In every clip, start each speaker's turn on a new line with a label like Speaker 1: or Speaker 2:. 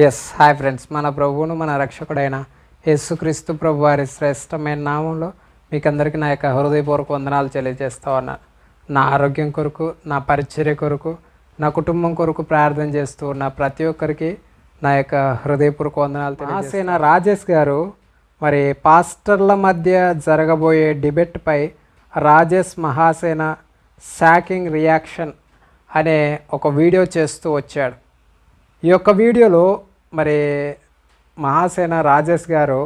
Speaker 1: Yes hi friends మన ప్రభువును మన రక్షకుడైన యేసుక్రీస్తు ప్రభు వారి శ్రేష్టమైన నామంలో మీకు అందరికీ నా యొక్క హృదయపూర్వక వందనాలు తెలియజేస్తా ఉన్నాను నా ఆరోగ్యం కొరకు నా పరిచర్య కొరకు నా కుటుంబం కొరకు ప్రార్థన చేస్తూ ఉన్న ప్రతి ఒక్కరికి నా యొక్క హృదయపూర్వక వందనాలు ఆసేన రాజేష్ గారు మరి పాస్టర్ల మధ్య జరగబోయే డిబేట్పై రాజేష్ మహాసేన శాకింగ్ రియాక్షన్ అనే ఒక వీడియో చేస్తూ వచ్చాడు. ఈ యొక్క వీడియోలో మరి మహాసేన రాజేష్ గారు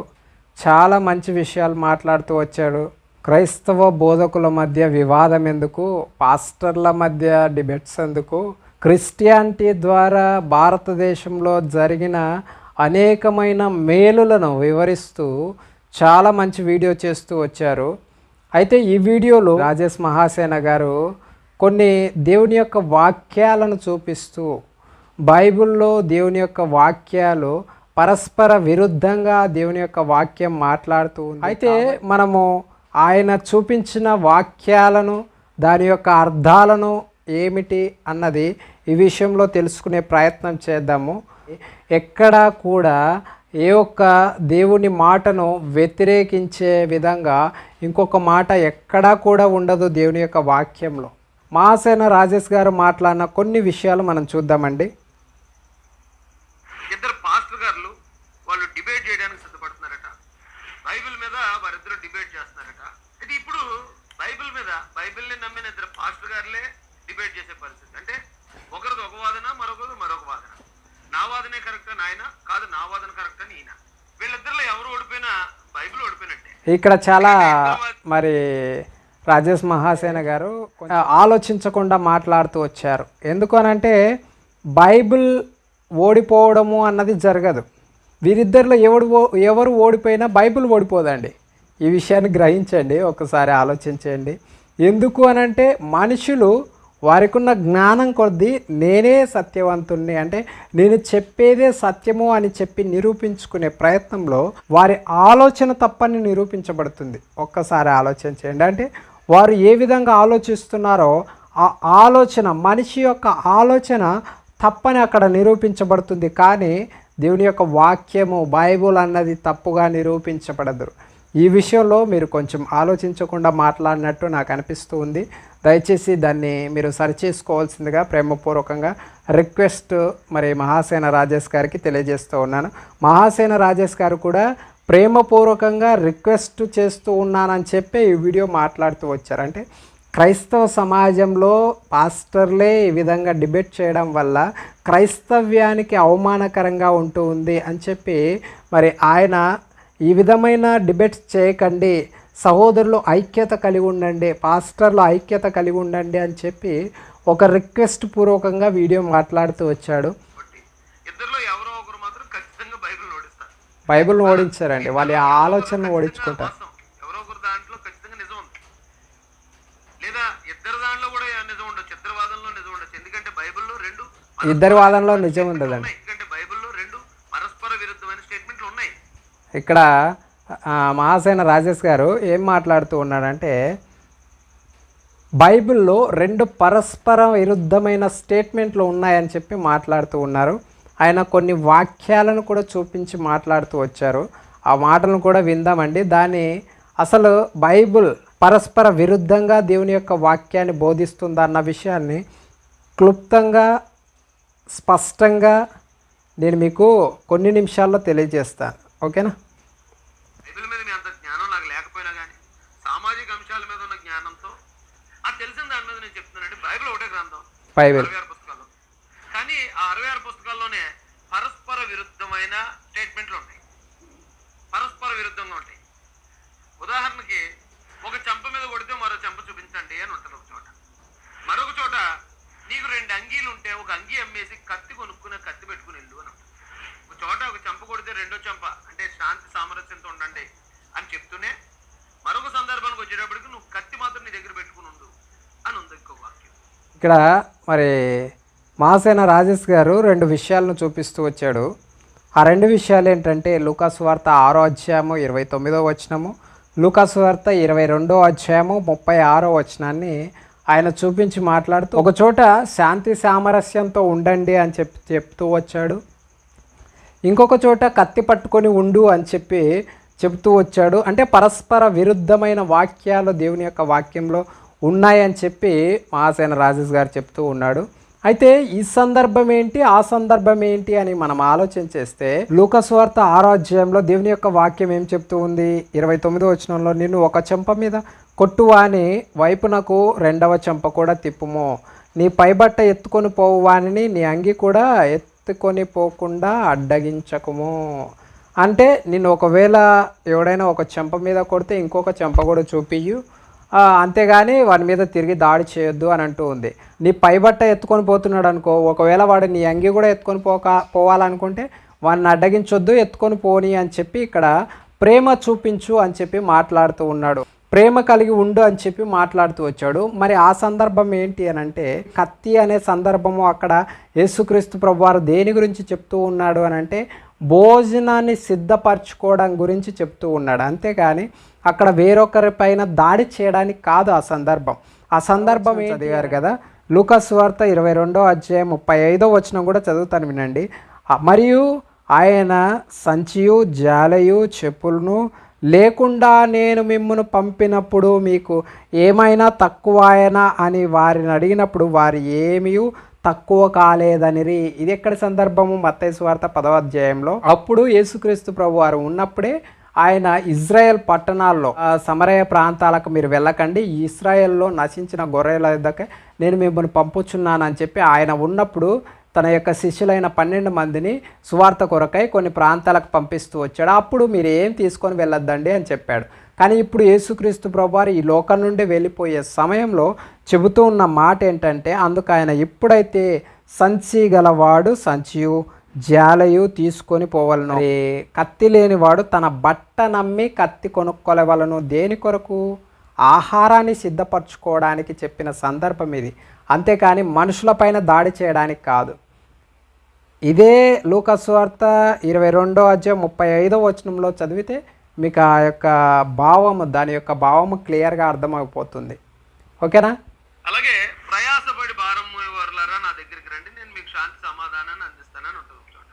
Speaker 1: చాలా మంచి విషయాలు మాట్లాడుతూ వచ్చాడు. క్రైస్తవ బోధకుల మధ్య వివాదం ఎందుకు? పాస్టర్ల మధ్య డిబేట్స్ ఎందుకు? క్రిస్టియానిటీ ద్వారా భారతదేశంలో జరిగిన అనేకమైన మేలులను వివరిస్తూ చాలా మంచి వీడియో చేస్తూ వచ్చారు. అయితే ఈ వీడియోలో రాజేష్ మహాసేన గారు కొన్ని దేవుని యొక్క వాక్యాలను చూపిస్తూ బైబిల్లో దేవుని యొక్క వాక్యాలు పరస్పర విరుద్ధంగా దేవుని యొక్క వాక్యం మాట్లాడుతూ అయితే మనము ఆయన చూపించిన వాక్యాలను దాని యొక్క అర్థాలను ఏమిటి అన్నది ఈ విషయంలో తెలుసుకునే ప్రయత్నం చేద్దాము. ఎక్కడా కూడా ఏ ఒక్క దేవుని మాటను వ్యతిరేకించే విధంగా ఇంకొక మాట ఎక్కడా కూడా ఉండదు దేవుని యొక్క వాక్యంలో. మాసేన రాజేష్ గారు మాట్లాడిన కొన్ని విషయాలు మనం చూద్దామండి
Speaker 2: ఇద్దరు పాస్టర్ గారులు వాళ్ళు డిబేట్ చేయడానికి సిద్ధపడుతున్నారట బైబిల్ మీద వారిద్దరు డిబేట్ చేస్తున్నారట అయితే ఇప్పుడు బైబిల్ మీద బైబిల్ని నమ్మిన ఇద్దరు పాస్టర్ గారులే డిబేట్ చేసే పరిస్థితి. అంటే ఒకరిది ఒక వాదన మరొకరిది మరొక వాదన. నా వాదనే కరెక్ట్ అని ఆయన కాదు నా వాదన కరెక్ట్ అని ఈయన వీళ్ళిద్దరిలో ఎవరు ఓడిపోయినా బైబిల్ ఓడిపోయినట్టే.
Speaker 1: ఇక్కడ చాలా మరి రాజేష్ మహాసేన గారు ఆలోచించకుండా మాట్లాడుతూ వచ్చారు. ఎందుకు అనంటే బైబిల్ ఓడిపోవడము అన్నది జరగదు. వీరిద్దరిలో ఎవడు ఎవరు ఓడిపోయినా బైబిల్ ఓడిపోదండి. ఈ విషయాన్ని గ్రహించండి ఒకసారి ఆలోచించండి. ఎందుకు అనంటే మనుషులు వారికి ఉన్న జ్ఞానం కొద్దీ నేనే సత్యవంతుణ్ణి. అంటే నేను చెప్పేదే సత్యము అని చెప్పి నిరూపించుకునే ప్రయత్నంలో వారి ఆలోచన తప్పని నిరూపించబడుతుంది. ఒక్కసారి ఆలోచన చేయండి. అంటే వారు ఏ విధంగా ఆలోచిస్తున్నారో ఆ ఆలోచన మనిషి యొక్క ఆలోచన తప్పని అక్కడ నిరూపించబడుతుంది. కానీ దేవుని యొక్క వాక్యము బైబుల్ అన్నది తప్పుగా నిరూపించబడదు. ఈ విషయంలో మీరు కొంచెం ఆలోచించకుండా మాట్లాడినట్టు నాకు అనిపిస్తూ ఉంది. దయచేసి దాన్ని మీరు సరిచేసుకోవాల్సిందిగా ప్రేమపూర్వకంగా రిక్వెస్ట్ మరి మహాసేన రాజేష్ గారికి తెలియజేస్తూ ఉన్నాను. మహాసేన రాజేష్ గారు కూడా ప్రేమపూర్వకంగా రిక్వెస్ట్ చేస్తూ ఉన్నానని చెప్పి ఈ వీడియో మాట్లాడుతూ వచ్చారు. అంటే క్రైస్తవ సమాజంలో పాస్టర్లే ఈ విధంగా డిబేట్ చేయడం వల్ల క్రైస్తవ్యానికి అవమానకరంగా ఉంటూ ఉంది అని చెప్పి మరి ఆయన ఈ విధమైన డిబేట్స్ చేయకండి. సహోదరులు ఐక్యత కలిగి ఉండండి. పాస్టర్లు ఐక్యత కలిగి ఉండండి అని చెప్పి ఒక రిక్వెస్ట్ పూర్వకంగా వీడియో మాట్లాడుతూ వచ్చాడు.
Speaker 2: బైబిల్
Speaker 1: బైబిల్ని ఓడించారండి. వాళ్ళ ఆలోచనను ఓడించుకుంటారు.
Speaker 2: వాస్తవం. ఎవరో ఒకరు దాంట్లో
Speaker 1: ఇక్కడ మహాసేన రాజేష్ గారు ఏం మాట్లాడుతూ ఉన్నాడంటే బైబిల్లో రెండు పరస్పర విరుద్ధమైన స్టేట్మెంట్లు ఉన్నాయని చెప్పి మాట్లాడుతూ ఉన్నారు. ఆయన కొన్ని వాక్యాలను కూడా చూపించి మాట్లాడుతూ వచ్చారు. ఆ మాటలను కూడా విందామండి. దాన్ని అసలు బైబిల్ పరస్పర విరుద్ధంగా దేవుని యొక్క వాక్యాన్ని బోధిస్తుందా అన్న విషయాన్ని క్లుప్తంగా స్పష్టంగా నేను మీకు కొన్ని నిమిషాల్లో తెలియజేస్తాను. ఓకేనా
Speaker 2: బైబిల్ మీద మీ అంత జ్ఞానం నాకు లేకపోయినా కానీ సామాజిక అంశాల మీద ఉన్న జ్ఞానంతో అది తెలిసిన దాని మీద నేను చెప్తున్నానండి బైబిల్ ఒకటే కానీ ఆ అరవై ఆరు పుస్తకాల్లోనే పరస్పర విరుద్ధమైన స్టేట్మెంట్లు ఉంటాయి పరస్పర విరుద్ధంగా ఉంటాయి. ఉదాహరణకి ఒక చెంప మీద కొడితే మరో చెంప చూపించండి అని ఉంటుంది ఒక చోట. మరొక చోట నీకు రెండు అంగీలు ఉంటే ఒక అంగీ అమ్మేసి కత్తి కొనుక్కునే కత్తి పెట్టుకుని వెళ్ళు అని ఒక చోట ఒక చెంప కొడితే రెండో చెంప అంటే శాంతి సామరస్యంతో ఉండండి అని చెప్తూనే మరొక సందర్భానికి వచ్చేటప్పటికి నువ్వు కత్తి మాత్రం నీ దగ్గర పెట్టుకుని ఉండు అని ఉంది ఇంకో వాక్యం.
Speaker 1: ఇక్కడ మరి మహాసేన రాజేష్ గారు రెండు విషయాలను చూపిస్తూ వచ్చాడు. ఆ రెండు విషయాలు ఏంటంటే లూకాసు వార్త ఆరో అధ్యాయము ఇరవై తొమ్మిదో వచనము లూకాసు వార్త ఇరవై రెండో అధ్యాయము ముప్పై ఆరో వచనాన్ని ఆయన చూపించి మాట్లాడుతూ ఒక చోట శాంతి సామరస్యంతో ఉండండి అని చెప్పి చెప్తూ వచ్చాడు. ఇంకొక చోట కత్తి పట్టుకొని ఉండు అని చెప్పి చెప్తూ వచ్చాడు. అంటే పరస్పర విరుద్ధమైన వాక్యాలు దేవుని యొక్క వాక్యంలో ఉన్నాయని చెప్పి మహాసేన రాజేష్ గారు చెప్తూ ఉన్నాడు. అయితే ఈ సందర్భం ఏంటి? ఆ సందర్భం ఏంటి అని మనం ఆలోచన చేస్తే లూకస్వార్త ఆరాధ్యంలో దేవుని యొక్క వాక్యం ఏం చెప్తూ ఉంది? ఇరవై తొమ్మిదో వచనంలో నిన్ను ఒక చెంప మీద కొట్టువాని వైపునకు రెండవ చెంప కూడా తిప్పుము. నీ పైబట్ట ఎత్తుకొని పోవు నీ అంగి కూడా ఎత్తుకొని పోకుండా అడ్డగించకుము. అంటే నిన్ను ఒకవేళ ఎవడైనా ఒక చెంప మీద కొడితే ఇంకొక చెంప కూడా చూపియ్యు. అంతేగాని వాడి మీద తిరిగి దాడి చేయొద్దు అని అంటూ ఉంది. నీ పైబట్ట ఎత్తుకొని పోతున్నాడు అనుకో ఒకవేళ వాడు నీ అంగి కూడా ఎత్తుకొని పోక పోవాలనుకుంటే వాడిని అడ్డగించొద్దు ఎత్తుకొని పోని అని చెప్పి ఇక్కడ ప్రేమ చూపించు అని చెప్పి మాట్లాడుతూ ఉన్నాడు. ప్రేమ కలిగి ఉండు అని చెప్పి మాట్లాడుతూ వచ్చాడు. మరి ఆ సందర్భం ఏంటి అని అంటే కత్తి అనే సందర్భము అక్కడ యేసుక్రీస్తు ప్రభువారు దేని గురించి చెప్తూ ఉన్నాడు అని అంటే భోజనాన్ని సిద్ధపరచుకోవడం గురించి చెప్తూ ఉన్నాడు. అంతేగాని అక్కడ వేరొకరి పైన దాడి చేయడానికి కాదు ఆ సందర్భం. ఆ సందర్భం చదివారు కదా లూకస్ వార్త ఇరవై రెండో అధ్యాయం ముప్పై ఐదో వచనం కూడా చదువుతాను వినండి. మరియు ఆయన సంచియు జాలయు చెప్పులను లేకుండా నేను మిమ్మును పంపినప్పుడు మీకు ఏమైనా తక్కువాయనా అని వారిని అడిగినప్పుడు వారు ఏమీ తక్కువ కాలేదనిరి. ఇది ఎక్కడి సందర్భము? మత్తయి వార్త పదవ అధ్యాయంలో అప్పుడు యేసుక్రీస్తు ప్రభు వారు ఉన్నప్పుడే ఆయన ఇజ్రాయెల్ పట్టణాల్లో ఆ, సమరయ ప్రాంతాలకు మీరు వెళ్ళకండి. ఈ ఇస్రాయెల్లో నశించిన గొర్రెల దగ్గర నేను మిమ్మల్ని పంపుచున్నానని చెప్పి ఆయన ఉన్నప్పుడు తన యొక్క శిష్యులైన పన్నెండు మందిని సువార్త కొరకై కొన్ని ప్రాంతాలకు పంపిస్తూ వచ్చాడు. అప్పుడు మీరు ఏం తీసుకొని వెళ్ళొద్దండి అని చెప్పాడు. కానీ ఇప్పుడు యేసుక్రీస్తు ప్రభువారు ఈ లోకం నుండి వెళ్ళిపోయే సమయంలో చెబుతూ ఉన్న మాట ఏంటంటే అందుకు ఆయన ఎప్పుడైతే సంచి గలవాడు సంచియు జాలయు తీసుకొని పోవలను. కత్తి లేనివాడు తన బట్ట నమ్మి కత్తి కొనుక్కోలేవలను? దేని కొరకు? ఆహారాన్ని సిద్ధపరచుకోవడానికి చెప్పిన సందర్భం ఇది. అంతేకాని మనుషులపైన దాడి చేయడానికి కాదు. ఇదే లూకస్వార్త ఇరవై రెండో అధ్యాయం ముప్పై ఐదో వచనంలో చదివితే మీకు ఆ యొక్క భావము దాని యొక్క భావము క్లియర్గా అర్థమైపోతుంది ఓకేనా?
Speaker 2: అలాగే ప్రయాసపడి భారం మోయేవారులారా నా దగ్గరికి రండి నేను మీకు శాంతి సమాధానాన్ని అందిస్తానని ఉంటుంది ఒక చోట.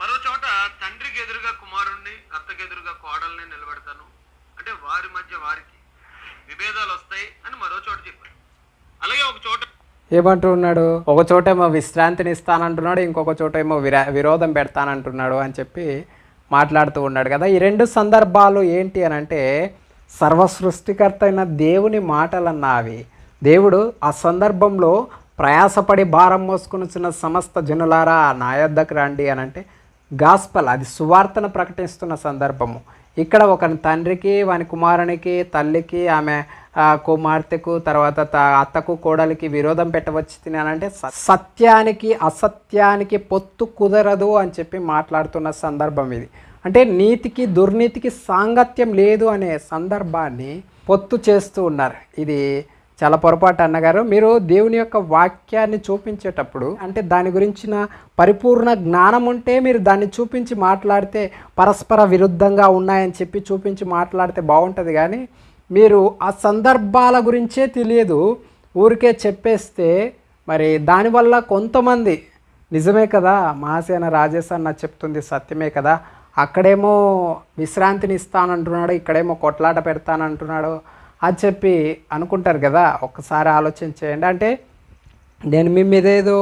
Speaker 2: మరో చోట తండ్రికి ఎదురుగా కుమారుణ్ణి అత్తకి ఎదురుగా కోడల్ని నిలబెడతాను. అంటే వారి మధ్య వారికి విభేదాలు వస్తాయి అని మరో చోట చెప్పారు. అలాగే ఒక చోట
Speaker 1: ఏమంటూ ఉన్నాడు? ఒక చోటేమో విశ్రాంతిని ఇస్తానంటున్నాడు ఇంకొక చోటేమో విరా విరోధం పెడతానంటున్నాడు అని చెప్పి మాట్లాడుతూ ఉన్నాడు కదా. ఈ రెండు సందర్భాలు ఏంటి అని అంటే సర్వసృష్టికర్త అయిన దేవుని మాటలన్నా అవి దేవుడు ఆ సందర్భంలో ప్రయాసపడి భారం మోసుకుని సమస్త జనులారా నా యొద్దకు రండి అని అంటే గాస్పల్ అది సువార్తను ప్రకటిస్తున్న సందర్భము. ఇక్కడ ఒక తండ్రికి వాని కుమారునికి తల్లికి ఆమె కుమార్తెకు తర్వాత త- అత్తకు కోడలికి విరోధం పెట్టవచ్చు తినానంటే సత్యానికి అసత్యానికి పొత్తు కుదరదు అని చెప్పి మాట్లాడుతున్న సందర్భం ఇది. అంటే నీతికి దుర్నీతికి సాంగత్యం లేదు అనే సందర్భాన్ని పొత్తు చేస్తూ ఉన్నారు. ఇది చాలా పొరపాటు అన్నగారు. మీరు దేవుని యొక్క వాక్యాన్ని చూపించేటప్పుడు అంటే దాని గురించిన పరిపూర్ణ జ్ఞానం ఉంటే మీరు దాన్ని చూపించి మాట్లాడితే పరస్పర విరుద్ధంగా ఉన్నాయని చెప్పి చూపించి మాట్లాడితే బాగుంటుంది కానీ మీరు ఆ సందర్భాల గురించే తెలియదు. ఊరికే చెప్పేస్తే మరి దానివల్ల కొంతమంది నిజమే కదా మహాసేన రాజేష్ అన్న చెప్తుంది సత్యమే కదా అక్కడేమో విశ్రాంతిని ఇస్తానంటున్నాడు ఇక్కడేమో కొట్లాట పెడతానంటున్నాడు అని చెప్పి అనుకుంటారు కదా ఒక్కసారి ఆలోచన చేయండి. అంటే నేను మీ మీద ఏదో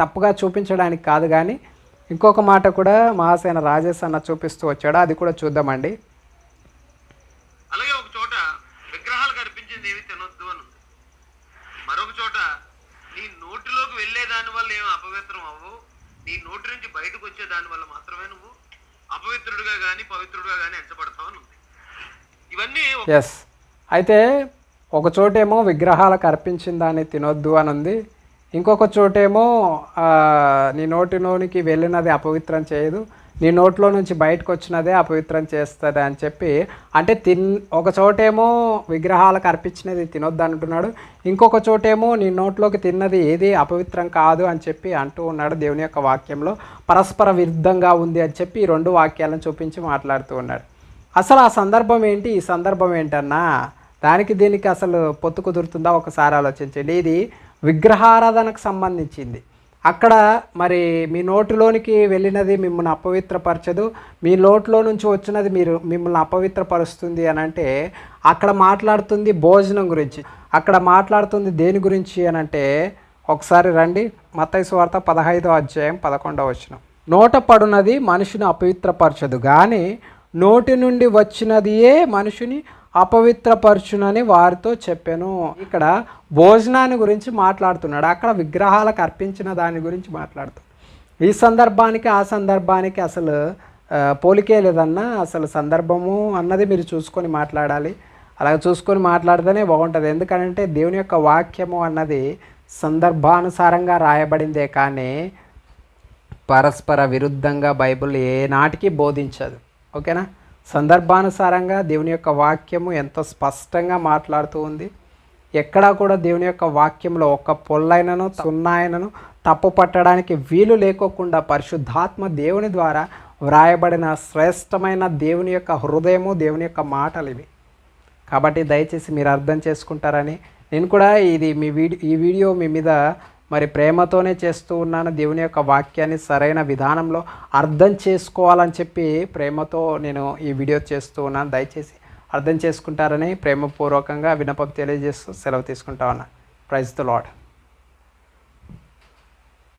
Speaker 1: తప్పుగా చూపించడానికి కాదు కానీ ఇంకొక మాట కూడా మహాసేన రాజేష్ అన్న చూపిస్తూ వచ్చాడు అది కూడా చూద్దామండి
Speaker 2: అలాగే ఒక చోట విగ్రహాలు కనిపించింది ఏమి తినొద్దు అని ఉంది మరొక చోట నీ నోటిలోకి వెళ్ళే దాని వల్ల ఏమి అపవిత్రం అవ్వవు నీ నోటి నుంచి బయటకు వచ్చే దాని వల్ల మాత్రమే నువ్వు అపవిత్రుడుగా గాని పవిత్రుడుగా గాని ఎంచబడతావు అని ఉంది. ఇవన్నీ
Speaker 1: ఎస్ అయితే ఒక చోటేమో విగ్రహాలకు అర్పించిన దాన్ని తినొద్దు అని ఉంది. ఇంకొక చోటేమో నీ నీ నోటిలోనికి వెళ్ళినది అపవిత్రం చేయదు. నీ నోట్లో నుంచి బయటకు వచ్చినదే అపవిత్రం చేస్తుంది అని చెప్పి అంటే తిన్ ఒక చోటేమో విగ్రహాలకు అర్పించినది తినొద్దు అంటున్నాడు. ఇంకొక చోటేమో నీ నోట్లోకి తిన్నది ఏది అపవిత్రం కాదు అని చెప్పి అంటూ ఉన్నాడు దేవుని యొక్క వాక్యంలో. పరస్పర విరుద్ధంగా ఉంది అని చెప్పి ఈ రెండు వాక్యాలను చూపించి మాట్లాడుతూ ఉన్నాడు. అసలు ఆ సందర్భం ఏంటి? ఈ సందర్భం ఏంటన్నా? దానికి దీనికి అసలు పొత్తు కుదురుతుందా? ఒకసారి ఆలోచించండి. ఇది విగ్రహారాధనకు సంబంధించింది. అక్కడ మరి మీ నోటిలోనికి వెళ్ళినది మిమ్మల్ని అపవిత్రపరచదు. మీ నోట్లో నుంచి వచ్చినది మీరు మిమ్మల్ని అపవిత్రపరుస్తుంది అని అంటే అక్కడ మాట్లాడుతుంది భోజనం గురించి. అక్కడ మాట్లాడుతుంది దేని గురించి అని అంటే ఒకసారి రండి. మత్తయి వార్త పదహైదో అధ్యాయం పదకొండవ వచనం. నోట పడునది మనిషిని అపవిత్రపరచదు కానీ నోటి నుండి వచ్చినదియే మనిషిని అపవిత్రపరచునని వారితో చెప్పాను. ఇక్కడ భోజనాన్ని గురించి మాట్లాడుతున్నాడు. అక్కడ విగ్రహాలకు అర్పించిన దాని గురించి మాట్లాడుతున్నాడు. ఈ సందర్భానికి ఆ సందర్భానికి అసలు పోలికే లేదన్నా అసలు సందర్భము అన్నది మీరు చూసుకొని మాట్లాడాలి. అలా చూసుకొని మాట్లాడితేనే బాగుంటుంది. ఎందుకంటే దేవుని యొక్క వాక్యము అన్నది సందర్భానుసారంగా రాయబడిందే కానీ పరస్పర విరుద్ధంగా బైబిల్ ఏ నాటికి బోధించదు. ఓకేనా? సందర్భానుసారంగా దేవుని యొక్క వాక్యము ఎంతో స్పష్టంగా మాట్లాడుతూ ఉంది. ఎక్కడా కూడా దేవుని యొక్క వాక్యంలో ఒక్క పొల్లైనను సున్నాయనను తప్పు పట్టడానికి వీలు లేకోకుండా పరిశుద్ధాత్మ దేవుని ద్వారా వ్రాయబడిన శ్రేష్టమైన దేవుని యొక్క హృదయము దేవుని యొక్క మాటలు ఇవి. కాబట్టి దయచేసి మీరు అర్థం చేసుకుంటారని నేను కూడా ఇది మీ వీడియో ఈ వీడియో మీ మీద మరి ప్రేమతోనే చేస్తూ ఉన్నాను. దేవుని యొక్క వాక్యాన్ని సరైన విధానంలో అర్థం చేసుకోవాలని చెప్పి ప్రేమతో నేను ఈ వీడియో చేస్తూ ఉన్నాను. దయచేసి అర్థం చేసుకుంటారని ప్రేమపూర్వకంగా విన్నపం తెలియజేస్తూ సెలవు తీసుకుంటా ఉన్నాను ప్రైజ్ ద లాడ్